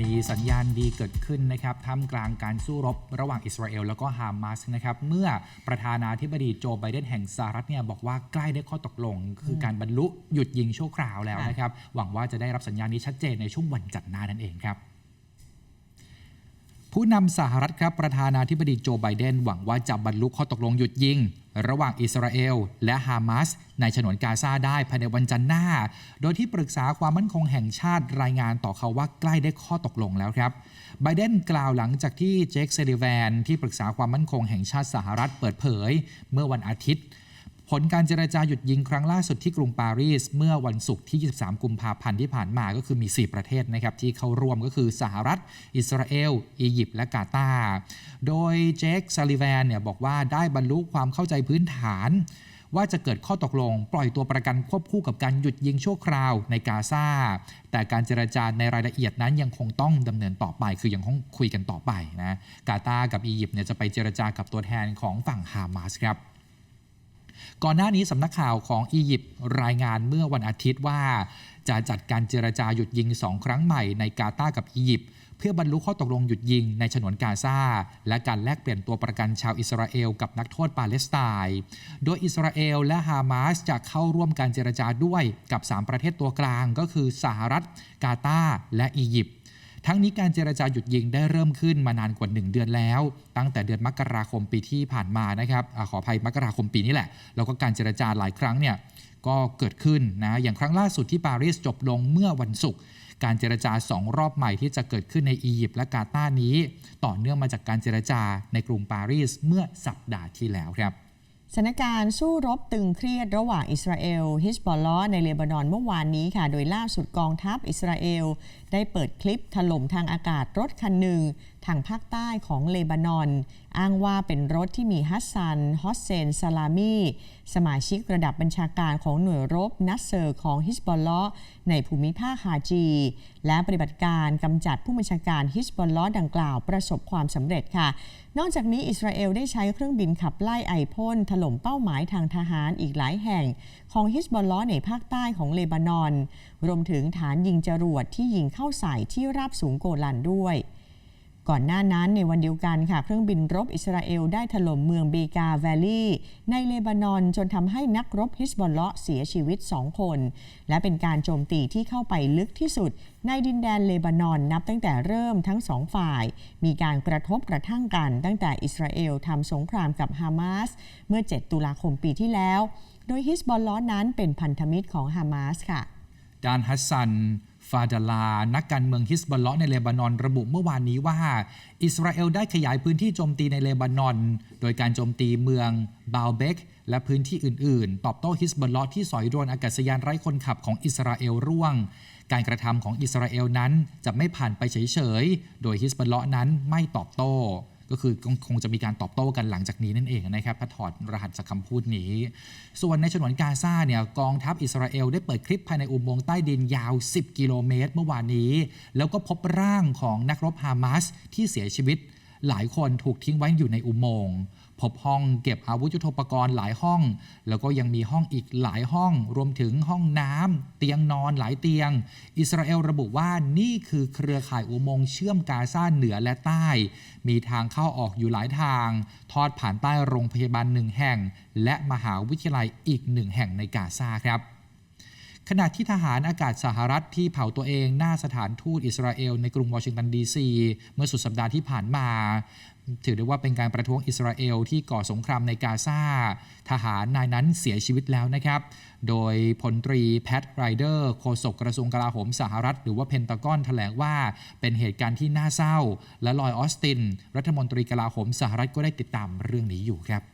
มีสัญญาณดีเกิดขึ้นนะครับท่ามกลางการสู้รบระหว่างอิสราเอลแล้วก็ฮามาสนะครับเมื่อประธานาธิบดีโจไบเดนแห่งสหรัฐเนี่ยบอกว่าใกล้ได้ข้อตกลง คือการบรรลุหยุดยิงชั่วคราวแล้วนะครับหวังว่าจะได้รับสัญญาณนี้ชัดเจนในช่วงวันจันทร์หน้านั่นเองครับ ผู้นำสหรัฐครับประธานาธิบดีโจไบเดนหวังว่าจะบรรลุข้อตกลงหยุดยิง ระหว่างอิสราเอล และฮามาสในฉนวนกาซาได้ภายในวันจันทร์หน้า โดยที่ปรึกษาความมั่นคงแห่งชาติรายงานต่อเขาว่าใกล้ได้ข้อตกลงแล้วครับไบเดนกล่าวหลังจากที่เจคเซลิแวนที่ปรึกษาความมั่นคงแห่งชาติสหรัฐเปิดเผย เมื่อวันอาทิตย์ ผลการเจรจาหยุดยิงครั้งล่าสุดที่กรุงปารีส เมื่อวันศุกร์ที่ 23 กุมภาพันธ์ที่ผ่านมาก็คือมี 4 ประเทศนะครับที่เข้าร่วมก็คือสหรัฐ อิสราเอล อียิปต์และกาตาร์โดยเจคซาลิแวนเนี่ยบอกว่าได้บรรลุความเข้าใจพื้นฐาน ว่าจะเกิดข้อตกลง ปล่อยตัวประกันควบคู่กับการหยุดยิงชั่วคราวในกาซาแต่การเจรจาในรายละเอียดนั้นยังคงต้องดำเนินต่อไปคือยังคงคุยกันต่อไปนะกาตาร์กับอียิปต์เนี่ยจะไปเจรจากับตัวแทนของฝั่งฮามาสครับ ก่อนหน้านี้สำนักข่าวของอียิปต์รายงานเมื่อวันอาทิตย์ว่า จะจัดการเจรจาหยุดยิงสองครั้งใหม่ในกาตาร์กับอียิปต์เพื่อบรรลุข้อตกลงหยุดยิงในฉนวนกาซาและการแลกเปลี่ยนตัวประกันชาวอิสราเอลกับนักโทษปาเลสไตน์โดยอิสราเอลและฮามาสจะเข้าร่วมการเจรจาด้วยกับ 3 ประเทศตัวกลางก็คือสหรัฐ กาตาร์และอียิปต์ ทั้งนี้การเจรจาหยุดยิงได้เริ่มขึ้นมานานกว่า 1 เดือนแล้ว ตั้งแต่เดือนมกราคมปีที่ผ่านมานะครับอขออภัยมกราคมปีนี้แหละ แล้วก็การเจรจาหลายครั้งเนี่ยก็เกิดขึ้นนะอย่างครั้งล่าสุดที่ปารีสจบลงเมื่อวันศุกร์การเจรจา2รอบใหม่ที่จะเกิดขึ้นในอียิปต์และกาตาร์นี้ ต่อเนื่องมาจากการเจรจาในกรุงปารีสเมื่อสัปดาห์ที่แล้วครับ สถานการณ์สู้รบตึงเครียดระหว่างอิสราเอลฮิสบอลลอในเลบานอนเมื่อวานนี้ค่ะ โดยล่าสุดกองทัพอิสราเอล ได้เปิดคลิปถล่มทางอากาศรถคันหนึ่ง ทางภาคใต้ของเลบานอน อ้างว่าเป็นรถที่มีฮัสซัน ฮอสเซน ซาลามีสมาชิกระดับบัญชาการของหน่วยรบนัสเซอร์ของฮิสบอลลอในภูมิภาคฮาจี และปฏิบัติการกำจัดผู้บัญชาการฮิสบอลลอดังกล่าวประสบความสำเร็จค่ะ นอกจากนี้อิสราเอลได้ใช้เครื่องบินขับไล่ไอพ่นถล่มเป้าหมายทางทหารอีกหลายแห่ง ของฮิสบอลลอในภาคใต้ของเลบานอน รวมถึงฐานยิงจรวดที่ยิงเข้าใส่ที่ราบสูงโกลันด้วย ก่อนหน้านั้นในวันเดียวกันค่ะ เครื่องบินรบอิสราเอลได้ถล่มเมืองเบกาแวลลีในเลบานอนจนทำให้นักรบฮิสบอลเลาะเสียชีวิต 2 คน และเป็นการโจมตีที่เข้าไปลึกที่สุด ในดินแดนเลบานอนนับตั้งแต่เริ่มทั้งสองฝ่าย มีการกระทบกระทั่งกัน ตั้งแต่อิสราเอลทำสงครามกับฮามาสเมื่อ 7 ตุลาคมปีที่แล้ว โดยฮิสบอลเลาะนั้นเป็นพันธมิตรของฮามาสค่ะ ดานฮัสซัน ฟาดาลา นักการเมืองฮิสบอลเลาะห์ในเลบานอน ระบุเมื่อวานนี้ว่า อิสราเอลได้ขยายพื้นที่โจมตีในเลบานอน โดยการโจมตีเมืองบาลเบกและพื้นที่อื่น ๆ ตอบโต้ฮิสบอลเลาะห์ที่สอยโดรนอากาศยานไร้คนขับของอิสราเอลร่วง การกระทำของอิสราเอลนั้นจะไม่ผ่านไปเฉย ๆ โดยฮิสบอลเลาะห์นั้นไม่ตอบโต้ ก็คือคงจะมีการตอบโต้กันหลังจากนี้นั่นเองนะครับถ้าถอดรหัสจากคำพูดนี้ ส่วนในฉนวนกาซาเนี่ยกองทัพอิสราเอลได้เปิดคลิปภายในอุโมงค์ใต้ดินยาว 10 กิโลเมตร เมื่อวานนี้ แล้วก็พบร่างของนักรบฮามาสที่เสียชีวิต หลายคนถูกทิ้งไว้อยู่ในอุโมงค์พบห้องเก็บอาวุธยุทโธปกรณ์หลายห้อง แล้วก็ยังมีห้องอีกหลายห้อง รวมถึงห้องน้ำเตียงนอนหลายเตียง อิสราเอลระบุว่านี่คือเครือข่ายอุโมงค์เชื่อมกาซาเหนือและใต้ มีทางเข้าออกอยู่หลายทาง ทอดผ่านใต้โรงพยาบาลหนึ่งแห่ง และมหาวิทยาลัยอีกหนึ่งแห่งในกาซาครับ ขณะที่ทหารอากาศสหรัฐที่เผาตัวเองหน้าสถานทูตอิสราเอลในกรุงวอชิงตันดีซีเมื่อสุดสัปดาห์ที่ผ่านมา ถือได้ว่าเป็นการประท้วงอิสราเอลที่ก่อสงครามในกาซาทหารนายนั้นเสียชีวิตแล้วนะครับ โดยพลตรีแพทไรเดอร์โฆษกกระทรวงกลาโหมสหรัฐ หรือว่าเพนตากอนแถลงว่าเป็นเหตุการณ์ที่น่าเศร้า และลอยออสติน รัฐมนตรีกลาโหมสหรัฐก็ได้ติดตามเรื่องนี้อยู่ครับ